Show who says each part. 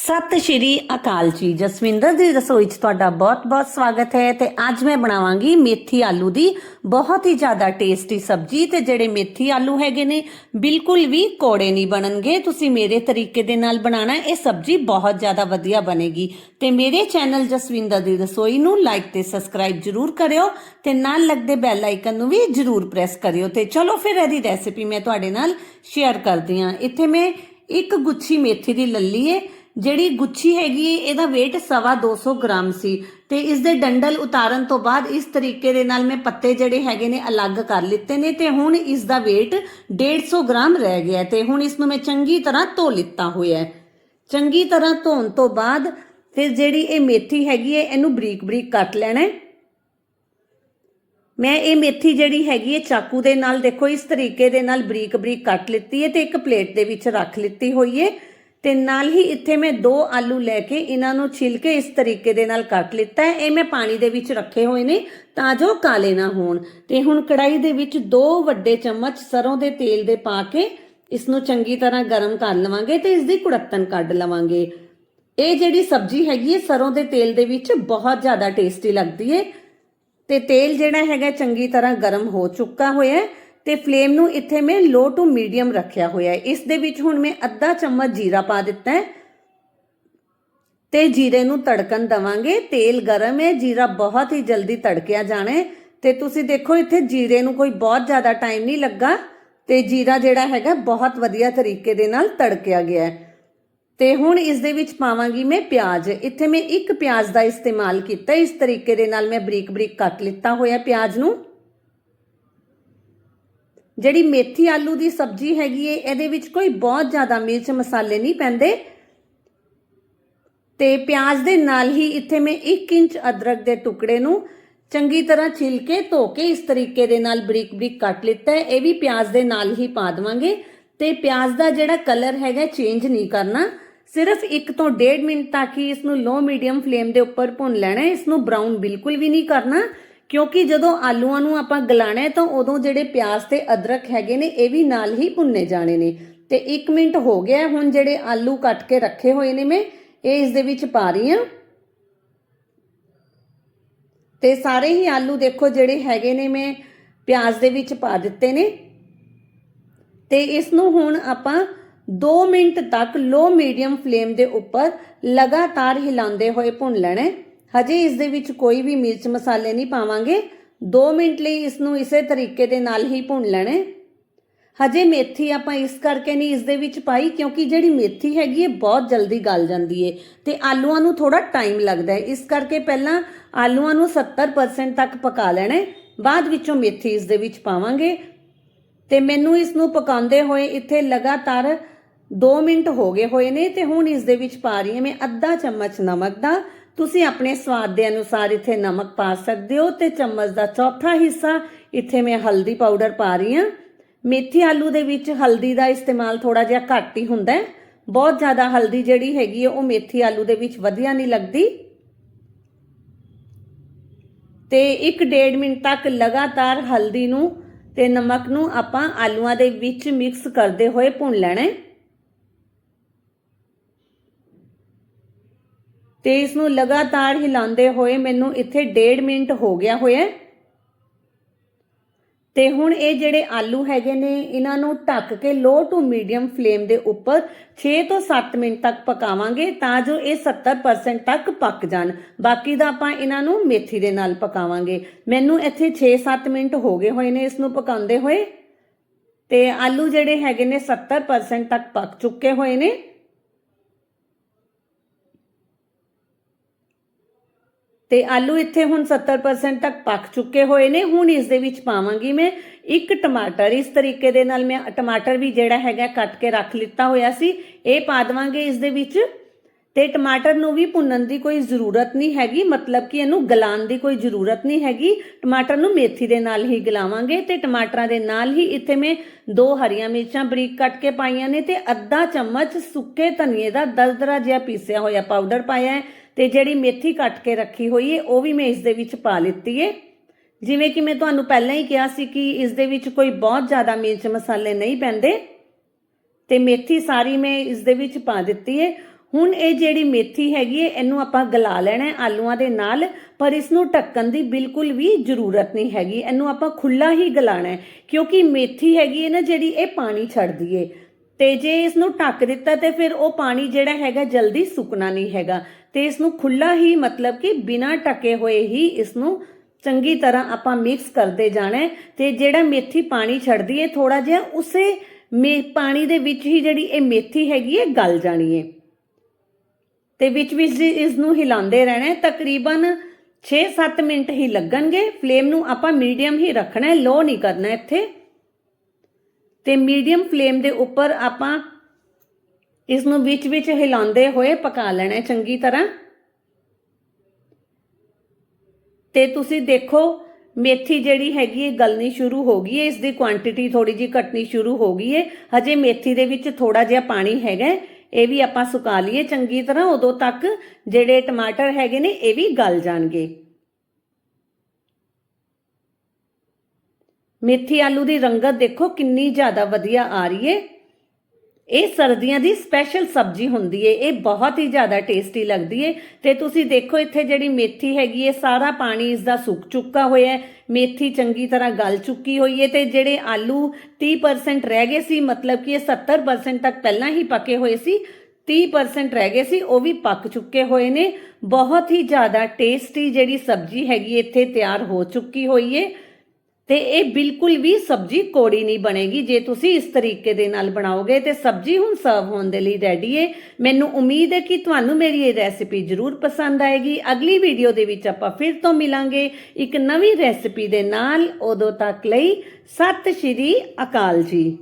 Speaker 1: ਸਤਿ ਸ਼੍ਰੀ ਅਕਾਲ ਜੀ। ਜਸਵਿੰਦਰ ਦੀ ਰਸੋਈ 'ਚ ਤੁਹਾਡਾ ਬਹੁਤ-ਬਹੁਤ ਸਵਾਗਤ ਹੈ ਤੇ ਅੱਜ ਮੈਂ ਬਣਾਵਾਂਗੀ ਮੇਥੀ ਆਲੂ ਦੀ ਬਹੁਤ ਹੀ ਜ਼ਿਆਦਾ ਟੇਸਟੀ ਸਬਜ਼ੀ ਤੇ ਜਿਹੜੇ ਮੇਥੀ ਆਲੂ ਹੈਗੇ ਨੇ, ਬਿਲਕੁਲ ਵੀ ਕੋੜੇ ਨਹੀਂ ਬਣਨਗੇ। ਤੁਸੀਂ ਮੇਰੇ ਤਰੀਕੇ ਦੇ ਨਾਲ ਬਣਾਣਾ ਇਹ ਸਬਜ਼ੀ ਬਹੁਤ ਜ਼ਿਆਦਾ ਵਧੀਆ ਬਣੇਗੀ। ਤੇ ਮੇਰੇ ਚੈਨਲ ਜਸਵਿੰਦਰ ਦੀ ਰਸੋਈ ਨੂੰ ਲਾਈਕ ਤੇ ਸਬਸਕ੍ਰਾਈਬ ਜਰੂਰ ਕਰਿਓ ਤੇ ਨਾਲ ਲੱਗਦੇ ਬੈਲ ਆਈਕਨ ਨੂੰ ਵੀ ਜਰੂਰ ਪ੍ਰੈਸ ਕਰਿਓ। ਤੇ ਚਲੋ ਫਿਰ ਇਹਦੀ ਰੈਸਿਪੀ ਮੈਂ ਤੁਹਾਡੇ ਨਾਲ ਸ਼ੇਅਰ ਕਰਦੀ ਹਾਂ। ਇੱਥੇ ਮੈਂ ਇੱਕ ਗੁੱਛੀ ਮੇਥੀ ਦੀ ਲੱਲੀ ਏ। ਜਿਹੜੀ ਗੁੱਛੀ ਹੈਗੀ ਏ ਇਹਦਾ weight ਸਵਾ 200 ਗ੍ਰਾਮ ਸੀ। ਤੇ ਇਸ ਦੇ ਡੰਡਲ ਉਤਾਰਨ ਤੋਂ ਬਾਅਦ ਇਸ ਤਰੀਕੇ ਦੇ ਨਾਲ ਮੈਂ ਪੱਤੇ ਜਿਹੜੇ ਹੈਗੇ ਨੇ ਅਲੱਗ ਕਰ ਲਿੱਤੇ ਨੇ ਤੇ ਹੁਣ ਇਸ ਦਾ weight 150 ਗ੍ਰਾਮ ਰਹਿ ਗਿਆ ਤੇ ਹੁਣ ਇਸ ਨੂੰ ਮੈਂ ਚੰਗੀ ਤਰ੍ਹਾਂ ਧੋ ਲਿੱਤਾ ਹੋਇਆ ਹੈ। ਚੰਗੀ ਤਰ੍ਹਾਂ ਧੋਣ ਤੋਂ ਬਾਅਦ ਫਿਰ ਜਿਹੜੀ ਇਹ ਮੇਥੀ ਹੈਗੀ ਹੈ, ਇਹਨੂੰ ਬਰੀਕ ਬਰੀਕ ਕੱਟ ਲੈਣਾ ਹੈ। ਮੈਂ ਇਹ ਮੇਥੀ ਜਿਹੜੀ ਹੈਗੀ ਹੈ, ਚਾਕੂ ਦੇ ਨਾਲ ਦੇਖੋ, ਇਸ ਤਰੀਕੇ ਦੇ ਨਾਲ ਬਰੀਕ ਬਰੀਕ ਕੱਟ ਲਿੱਤੀ ਹੈ ਤੇ ਇੱਕ ਪਲੇਟ ਦੇ ਵਿੱਚ ਰੱਖ ਲਿੱਤੀ ਹੋਈ ਹੈ। ਤੇ ਨਾਲ ਹੀ ਇੱਥੇ ਮੈਂ ਦੋ ਆਲੂ ਲੈ ਕੇ ਇਹਨਾਂ ਨੂੰ ਛਿਲ ਕੇ ਇਸ ਤਰੀਕੇ ਦੇ ਨਾਲ ਕੱਟ ਲਿੱਤਾ ਹੈ। ਇਹ ਮੈਂ ਪਾਣੀ ਦੇ ਵਿੱਚ ਰੱਖੇ ਹੋਏ ਨੇ ਤਾਂ ਜੋ ਕਾਲੇ ਨਾ ਹੋਣ। ਤੇ ਹੁਣ ਕੜਾਈ ਦੇ ਵਿੱਚ ਦੋ ਵੱਡੇ ਚਮਚ ਸਰੋਂ ਦੇ ਤੇਲ ਦੇ ਪਾ ਕੇ ਇਸ ਨੂੰ ਚੰਗੀ ਤਰ੍ਹਾਂ ਗਰਮ ਕਰ ਲਵਾਂਗੇ ਤੇ ਇਸ ਦੀ ਕੁੜੱਤਨ ਕੱਢ ਲਵਾਂਗੇ। ਇਹ ਜਿਹੜੀ ਸਬਜ਼ੀ ਹੈਗੀ ਹੈ, ਸਰੋਂ ਦੇ ਤੇਲ ਦੇ ਵਿੱਚ ਬਹੁਤ ਜ਼ਿਆਦਾ ਟੇਸਟੀ ਲੱਗਦੀ ਹੈ ਤੇ ਤੇਲ ਜਿਹੜਾ ਹੈਗਾ ਚੰਗੀ ਤਰ੍ਹਾਂ ਗਰਮ ਹੋ ਚੁੱਕਾ ਹੋਇਆ ਹੈ। ਤੇ ਫਲੇਮ ਨੂੰ ਇੱਥੇ ਮੈਂ ਲੋ ਟੂ ਮੀਡੀਅਮ ਰੱਖਿਆ ਹੋਇਆ ਹੈ। ਇਸ ਦੇ ਵਿੱਚ ਹੁਣ ਮੈਂ ਅੱਧਾ ਚਮਚ ਜੀਰਾ ਪਾ ਦਿੱਤਾ ਹੈ। ਤੇ ਜੀਰੇ ਨੂੰ ਤੜਕਣ ਦਵਾਂਗੇ। ਤੇਲ ਗਰਮ ਹੈ। ਜੀਰਾ ਬਹੁਤ ਹੀ ਜਲਦੀ ਤੜਕਿਆ ਜਾਣਾ ਹੈ। ਤੇ ਤੁਸੀਂ ਦੇਖੋ, ਇੱਥੇ ਜੀਰੇ ਨੂੰ ਕੋਈ ਬਹੁਤ ਜ਼ਿਆਦਾ ਟਾਈਮ ਨਹੀਂ ਲੱਗਾ। ਤੇ ਜੀਰਾ ਜਿਹੜਾ ਹੈਗਾ, ਬਹੁਤ ਵਧੀਆ ਤਰੀਕੇ ਦੇ ਨਾਲ ਤੜਕਿਆ ਗਿਆ ਹੈ। ਤੇ ਹੁਣ ਇਸ ਦੇ ਵਿੱਚ ਪਾਵਾਂਗੀ ਮੈਂ ਪਿਆਜ਼। ਇੱਥੇ ਮੈਂ ਇੱਕ ਪਿਆਜ਼ ਦਾ ਇਸਤੇਮਾਲ ਕੀਤਾ। ਇਸ ਤਰੀਕੇ ਦੇ ਨਾਲ ਮੈਂ ਬਰੀਕ ਬਰੀਕ ਕੱਟ ਲਿੱਤਾ ਹੋਇਆ ਪਿਆਜ਼ ਨੂੰ। ਜਿਹੜੀ ਮੇਥੀ ਆਲੂ ਦੀ ਸਬਜ਼ੀ ਹੈਗੀ ਏ, ਇਹਦੇ ਵਿੱਚ ਕੋਈ ਬਹੁਤ ਜ਼ਿਆਦਾ ਮਿਰਚ ਮਸਾਲੇ ਨਹੀਂ ਪੈਂਦੇ। ਤੇ ਪਿਆਜ਼ ਦੇ ਨਾਲ ਹੀ ਇੱਥੇ ਮੈਂ 1 ਇੰਚ ਅਦਰਕ ਦੇ ਟੁਕੜੇ ਨੂੰ ਚੰਗੀ ਤਰ੍ਹਾਂ ਛਿਲ ਕੇ ਧੋ ਕੇ ਇਸ ਤਰੀਕੇ ਦੇ ਨਾਲ ਬਰੀਕ ਬਰੀਕ ਕੱਟ ਲਿੱਤਾ ਹੈ। ਇਹ ਵੀ ਪਿਆਜ਼ ਦੇ ਨਾਲ ਹੀ ਪਾ ਦਵਾਂਗੇ। ਤੇ ਪਿਆਜ਼ ਦਾ ਜਿਹੜਾ ਕਲਰ ਹੈਗਾ, ਚੇਂਜ ਨਹੀਂ ਕਰਨਾ। ਸਿਰਫ 1 ਤੋਂ 1.5 ਮਿੰਟ ਤੱਕ ਹੀ ਇਸ ਨੂੰ ਲੋ ਮੀਡੀਅਮ ਫਲੇਮ ਦੇ ਉੱਪਰ ਭੁੰਨ ਲੈਣਾ ਹੈ। ਇਸ ਨੂੰ ਬਰਾਊਨ ਬਿਲਕੁਲ ਵੀ ਨਹੀਂ ਕਰਨਾ। ਕਿਉਂਕਿ ਜਦੋਂ ਆਲੂਆਂ ਨੂੰ ਆਪਾਂ ਗਲਾਣਾ ਹੈ ਤਾਂ ਉਦੋਂ ਜਿਹੜੇ ਪਿਆਜ਼ ਤੇ ਅਦਰਕ ਹੈਗੇ ਨੇ, ਇਹ ਵੀ ਨਾਲ ਹੀ ਭੁੰਨੇ ਜਾਣੇ ਨੇ। ਤੇ 1 ਮਿੰਟ ਹੋ ਗਿਆ ਹੁਣ ਜਿਹੜੇ ਆਲੂ ਕੱਟ ਕੇ ਰੱਖੇ ਹੋਏ ਨੇ ਮੈਂ, ਇਹ ਇਸ ਦੇ ਵਿੱਚ ਪਾ ਰਹੀ ਹਾਂ। ਤੇ ਸਾਰੇ ਹੀ ਆਲੂ ਦੇਖੋ ਜਿਹੜੇ ਹੈਗੇ ਨੇ ਮੈਂ, ਪਿਆਜ਼ ਦੇ ਵਿੱਚ ਪਾ ਦਿੱਤੇ ਨੇ। ਤੇ ਇਸ ਨੂੰ ਹੁਣ ਆਪਾਂ 2 ਮਿੰਟ ਤੱਕ ਲੋ ਮੀਡੀਅਮ ਫਲੇਮ ਦੇ ਉੱਪਰ ਲਗਾਤਾਰ ਹਿਲਾਉਂਦੇ ਹੋਏ ਭੁੰਨ ਲੈਣਾ ਹੈ। ਹਜੇ ਇਸ ਦੇ ਵਿੱਚ ਕੋਈ ਵੀ ਮਿਰਚ ਮਸਾਲੇ ਨਹੀਂ ਪਾਵਾਂਗੇ। 2 ਮਿੰਟ ਲਈ ਇਸ ਨੂੰ ਇਸੇ ਤਰੀਕੇ ਦੇ ਨਾਲ ਹੀ ਭੁੰਨ ਲੈਣਾ। ਹਜੇ ਮੇਥੀ ਆਪਾਂ ਇਸ ਕਰਕੇ ਨਹੀਂ ਇਸ ਦੇ ਵਿੱਚ ਪਾਈ ਕਿਉਂਕਿ ਜਿਹੜੀ ਮੇਥੀ ਹੈਗੀ ਹੈ ਬਹੁਤ ਜਲਦੀ ਗਲ ਜਾਂਦੀ ਹੈ ਤੇ ਆਲੂਆਂ ਨੂੰ ਥੋੜਾ ਟਾਈਮ ਲੱਗਦਾ ਹੈ ਇਸ ਕਰਕੇ ਪਹਿਲਾਂ ਆਲੂਆਂ ਨੂੰ 70% ਤੱਕ ਪਕਾ ਲੈਣਾ। ਬਾਅਦ ਵਿੱਚੋਂ ਮੇਥੀ ਇਸ ਦੇ ਵਿੱਚ ਪਾਵਾਂਗੇ। ਤੇ ਮੈਨੂੰ ਇਸ ਨੂੰ ਪਕਾਉਂਦੇ ਹੋਏ ਇੱਥੇ ਲਗਾਤਾਰ 2 ਮਿੰਟ ਹੋ ਗਏ ਹੋਏ ਨੇ ਤੇ ਹੁਣ ਇਸ ਦੇ ਵਿੱਚ ਪਾ ਰਹੀ ਹਾਂ ਮੈਂ ਅੱਧਾ ਚਮਚ ਨਮਕ ਦਾ। ਤੁਸੀਂ ਆਪਣੇ ਸਵਾਦ ਦੇ ਅਨੁਸਾਰ ਇੱਥੇ ਨਮਕ ਪਾ ਸਕਦੇ ਹੋ ਤੇ ਚਮਚ ਦਾ ਚੌਥਾ ਹਿੱਸਾ ਇੱਥੇ ਮੈਂ ਹਲਦੀ ਪਾਊਡਰ ਪਾ ਰਹੀ ਹਾਂ। ਮੇਥੀ ਆਲੂ ਦੇ ਵਿੱਚ ਹਲਦੀ ਦਾ ਇਸਤੇਮਾਲ ਥੋੜਾ ਜਿਹਾ ਘੱਟ ਹੀ ਹੁੰਦਾ ਹੈ। ਬਹੁਤ ਜ਼ਿਆਦਾ ਹਲਦੀ ਜਿਹੜੀ ਹੈਗੀ ਹੈ, ਉਹ ਮੇਥੀ ਆਲੂ ਦੇ ਵਿੱਚ ਵਧੀਆ ਨਹੀਂ ਲੱਗਦੀ। ਤੇ 1.5 ਮਿੰਟ ਤੱਕ ਲਗਾਤਾਰ ਹਲਦੀ ਨੂੰ ਤੇ ਨਮਕ ਨੂੰ ਆਪਾਂ ਆਲੂਆਂ ਦੇ ਵਿੱਚ ਮਿਕਸ ਕਰਦੇ ਹੋਏ ਭੁੰਨ ਲੈਣਾ ਹੈ। ਤੇ ਇਸ ਨੂੰ ਲਗਾਤਾਰ ਹਿਲਾਉਂਦੇ ਹੋਏ ਮੈਨੂੰ ਇੱਥੇ 1.5 ਮਿੰਟ ਹੋ ਗਿਆ ਹੋਇਆ। ਤੇ ਹੁਣ ਇਹ ਜਿਹੜੇ ਆਲੂ ਹੈਗੇ ਨੇ, ਇਹਨਾਂ ਨੂੰ ਢੱਕ ਕੇ ਲੋ ਟੂ ਮੀਡੀਅਮ ਫਲੇਮ ਦੇ ਉੱਪਰ 6 ਤੋਂ 7 ਮਿੰਟ ਤੱਕ ਪਕਾਵਾਂਗੇ ਤਾਂ ਜੋ ਇਹ 70% ਤੱਕ ਪੱਕ ਜਾਣ। ਬਾਕੀ ਦਾ ਆਪਾਂ ਇਹਨਾਂ ਨੂੰ ਮੇਥੀ ਦੇ ਨਾਲ ਪਕਾਵਾਂਗੇ। ਮੈਨੂੰ ਇੱਥੇ 6-7 ਮਿੰਟ ਹੋ ਗਏ ਹੋਏ ਨੇ ਇਸ ਨੂੰ ਪਕਾਉਂਦੇ ਹੋਏ। ਤੇ ਆਲੂ ਜਿਹੜੇ ਹੈਗੇ ਨੇ 70% ਤੱਕ ਪੱਕ ਚੁੱਕੇ ਹੋਏ ਨੇ। ਤੇ ਆਲੂ ਇੱਥੇ ਹੁਣ 70% ਤੱਕ ਪੱਕ ਚੁੱਕੇ ਹੋਏ ਨੇ। ਹੁਣ ਇਸ ਦੇ ਵਿੱਚ ਪਾਵਾਂਗੀ ਮੈਂ ਇੱਕ ਟਮਾਟਰ। ਇਸ ਤਰੀਕੇ ਦੇ ਨਾਲ ਮੈਂ ਟਮਾਟਰ ਵੀ ਜਿਹੜਾ ਹੈਗਾ ਕੱਟ ਕੇ ਰੱਖ ਲਿੱਤਾ ਹੋਇਆ ਸੀ। ਇਹ ਪਾ ਦਵਾਂਗੇ ਇਸ ਦੇ ਵਿੱਚ। ਤੇ ਟਮਾਟਰ ਨੂੰ ਵੀ ਭੁੰਨਣ ਦੀ ਕੋਈ ਜ਼ਰੂਰਤ ਨਹੀਂ ਹੈਗੀ, ਮਤਲਬ ਕਿ ਇਹਨੂੰ ਗਲਾਉਣ ਦੀ ਕੋਈ ਜ਼ਰੂਰਤ ਨਹੀਂ ਹੈਗੀ। ਟਮਾਟਰ ਨੂੰ ਮੇਥੀ ਦੇ ਨਾਲ ਹੀ ਗਲਾਵਾਂਗੇ ਤੇ ਟਮਾਟਰਾਂ ਦੇ ਨਾਲ ਹੀ ਇੱਥੇ ਮੈਂ ਦੋ ਹਰੀਆਂ ਮਿਰਚਾਂ ਬਰੀਕ ਕੱਟ ਕੇ ਪਾਈਆਂ ਨੇ ਤੇ ਅੱਧਾ ਚਮਚ ਸੁੱਕੇ ਧਨੀਏ ਦਾ ਦਰਦਰਾ ਜਿਹਾ ਪੀਸਿਆ ਹੋਇਆ ਪਾਊਡਰ ਪਾਇਆ ਹੈ ਤੇ ਜਿਹੜੀ ਮੇਥੀ ਕੱਟ ਕੇ ਰੱਖੀ ਹੋਈ ਹੈ, ਉਹ ਵੀ ਮੈਂ ਇਸ ਦੇ ਵਿੱਚ ਪਾ ਲਿੱਤੀ ਹੈ। ਜਿਵੇਂ ਕਿ ਮੈਂ ਤੁਹਾਨੂੰ ਪਹਿਲਾਂ ਹੀ ਕਿਹਾ ਸੀ ਕਿ ਇਸ ਦੇ ਵਿੱਚ ਕੋਈ ਬਹੁਤ ਜ਼ਿਆਦਾ ਮਿਰਚ ਮਸਾਲੇ ਨਹੀਂ ਪੈਂਦੇ ਤੇ ਮੇਥੀ ਸਾਰੀ ਮੈਂ ਇਸ ਦੇ ਵਿੱਚ ਪਾ ਦਿੱਤੀ ਹੈ। ਹੁਣ ਇਹ ਜਿਹੜੀ ਮੇਥੀ ਹੈਗੀ ਹੈ ਇਹਨੂੰ ਆਪਾਂ ਗਲਾ ਲੈਣਾ ਹੈ ਆਲੂਆਂ ਦੇ ਨਾਲ, ਪਰ ਇਸ ਨੂੰ ਢੱਕਣ ਦੀ ਬਿਲਕੁਲ ਵੀ ਜ਼ਰੂਰਤ ਨਹੀਂ ਹੈਗੀ। ਇਹਨੂੰ ਆਪਾਂ ਖੁੱਲਾ ਹੀ ਗਲਾਣਾ ਹੈ ਕਿਉਂਕਿ ਮੇਥੀ ਹੈਗੀ ਹੈ ਨਾ ਜਿਹੜੀ, ਇਹ ਪਾਣੀ ਛੱਡਦੀ ਏ। ਤੇ ਜੇ ਇਸ ਨੂੰ ਢੱਕ ਦਿੱਤਾ ਤੇ ਫਿਰ ਉਹ ਪਾਣੀ ਜਿਹੜਾ ਹੈਗਾ ਜਲਦੀ ਸੁੱਕਣਾ ਨਹੀਂ ਹੈਗਾ। ਤੇ ਇਸ ਨੂੰ ਖੁੱਲਾ ਹੀ ਮਤਲਬ ਕਿ ਬਿਨਾਂ ਢੱਕੇ ਹੋਏ ਹੀ ਇਸ ਨੂੰ ਚੰਗੀ ਤਰ੍ਹਾਂ ਆਪਾਂ ਮਿਕਸ ਕਰਦੇ ਜਾਣਾ ਹੈ ਤੇ ਜਿਹੜਾ ਮੇਥੀ ਪਾਣੀ ਛੱਡਦੀ ਹੈ ਥੋੜਾ ਜਿਹਾ ਉਸੇ ਮੇ, ਪਾਣੀ ਦੇ ਵਿੱਚ ਹੀ ਜਿਹੜੀ ਇਹ ਮੇਥੀ ਹੈਗੀ ਹੈ ਗਲ ਜਾਣੀ ਹੈ ਤੇ ਵਿੱਚ ਵਿੱਚ ਇਸ ਨੂੰ ਹਿਲਾਉਂਦੇ ਰਹਿਣਾ ਤਕਰੀਬਨ 6-7 ਮਿੰਟ ਹੀ ਲੱਗਣਗੇ। ਫਲੇਮ ਨੂੰ ਆਪਾਂ ਮੀਡੀਅਮ ਹੀ ਰੱਖਣਾ ਹੈ। ਲੋ ਨਹੀਂ ਕਰਨਾ ਇੱਥੇ। ਤੇ ਮੀਡੀਅਮ ਫਲੇਮ ਦੇ ਉੱਪਰ ਆਪਾਂ ਇਸ ਨੂੰ ਵਿੱਚ ਵਿੱਚ ਹਿਲਾਉਂਦੇ ਹੋਏ ਪਕਾ ਲੈਣਾ ਚੰਗੀ ਤਰ੍ਹਾਂ। ਤੇ ਤੁਸੀਂ ਦੇਖੋ, ਮੇਥੀ ਜਿਹੜੀ ਹੈਗੀ ਹੈ ਗਲਣੀ ਸ਼ੁਰੂ ਹੋ ਗਈ ਹੈ। ਇਸ ਦੀ ਕੁਆਂਟੀਟੀ ਥੋੜੀ ਜੀ ਘਟਣੀ ਸ਼ੁਰੂ ਹੋ ਗਈ ਹੈ। ਹਜੇ ਮੇਥੀ ਦੇ ਵਿੱਚ ਥੋੜਾ ਜਿਹਾ ਪਾਣੀ ਹੈਗਾ ਇਹ ਵੀ ਆਪਾਂ ਸੁਕਾ ਲਈਏ ਚੰਗੀ ਤਰ੍ਹਾਂ, ਉਦੋਂ ਤੱਕ ਜਿਹੜੇ ਟਮਾਟਰ ਹੈਗੇ ਨੇ, ਇਹ ਵੀ ਗਲ ਜਾਣਗੇ। ਮੇਥੀ ਆਲੂ ਦੀ ਰੰਗਤ ਦੇਖੋ ਕਿੰਨੀ ਜ਼ਿਆਦਾ ਵਧੀਆ ਆ ਰਹੀ ਹੈ ਇਹ ਸਰਦੀਆਂ ਦੀ ਸਪੈਸ਼ਲ ਸਬਜ਼ੀ ਹੁੰਦੀ ਏ, ਇਹ ਬਹੁਤ ਹੀ ਜ਼ਿਆਦਾ ਟੇਸਟੀ ਲੱਗਦੀ ਏ। ਤੇ ਤੁਸੀਂ ਦੇਖੋ ਇੱਥੇ ਜਿਹੜੀ ਮੇਥੀ ਹੈਗੀ ਏ, ਸਾਰਾ ਪਾਣੀ ਇਸ ਦਾ ਸੁੱਕ ਚੁੱਕਾ ਹੋਇਆ ਹੈ ਮੇਥੀ ਚੰਗੀ ਤਰ੍ਹਾਂ ਗਲ ਚੁੱਕੀ ਹੋਈ ਏ ਤੇ ਜਿਹੜੇ ਆਲੂ 30% ਰਹਿ ਗਏ ਸੀ, ਮਤਲਬ ਕਿ ਇਹ 70% ਤੱਕ ਪਹਿਲਾਂ ਹੀ ਪੱਕੇ ਹੋਏ ਸੀ 30% ਰਹਿ ਗਏ ਸੀ, ਉਹ ਵੀ ਪੱਕ ਚੁੱਕੇ ਹੋਏ ਨੇ। ਬਹੁਤ ਹੀ ਜ਼ਿਆਦਾ ਟੇਸਟੀ ਜਿਹੜੀ ਸਬਜ਼ੀ ਹੈਗੀ ਇੱਥੇ ਤਿਆਰ ਹੋ ਚੁੱਕੀ ਹੋਈ ਏ। ਤੇ ਇਹ ਬਿਲਕੁਲ ਵੀ ਸਬਜ਼ੀ ਕੋੜੀ ਨਹੀਂ ਬਣੇਗੀ। ਜੇ ਤੁਸੀਂ ਇਸ ਤਰੀਕੇ ਦੇ ਨਾਲ ਬਣਾਓਗੇ ਤੇ ਸਬਜ਼ੀ ਹੁਣ ਸਰਵ ਹੋਣ ਦੇ ਲਈ ਰੈਡੀ ਹੈ ਮੈਨੂੰ ਉਮੀਦ ਹੈ ਕਿ ਤੁਹਾਨੂੰ ਮੇਰੀ ਇਹ ਰੈਸਿਪੀ ਜ਼ਰੂਰ ਪਸੰਦ ਆਏਗੀ। ਅਗਲੀ ਵੀਡੀਓ ਦੇ ਵਿੱਚ ਆਪਾਂ ਫਿਰ ਤੋਂ ਮਿਲਾਂਗੇ ਇੱਕ ਨਵੀਂ ਰੈਸਿਪੀ ਦੇ ਨਾਲ। ਉਦੋਂ ਤੱਕ ਲਈ ਸਤਿ ਸ਼੍ਰੀ ਅਕਾਲ ਜੀ।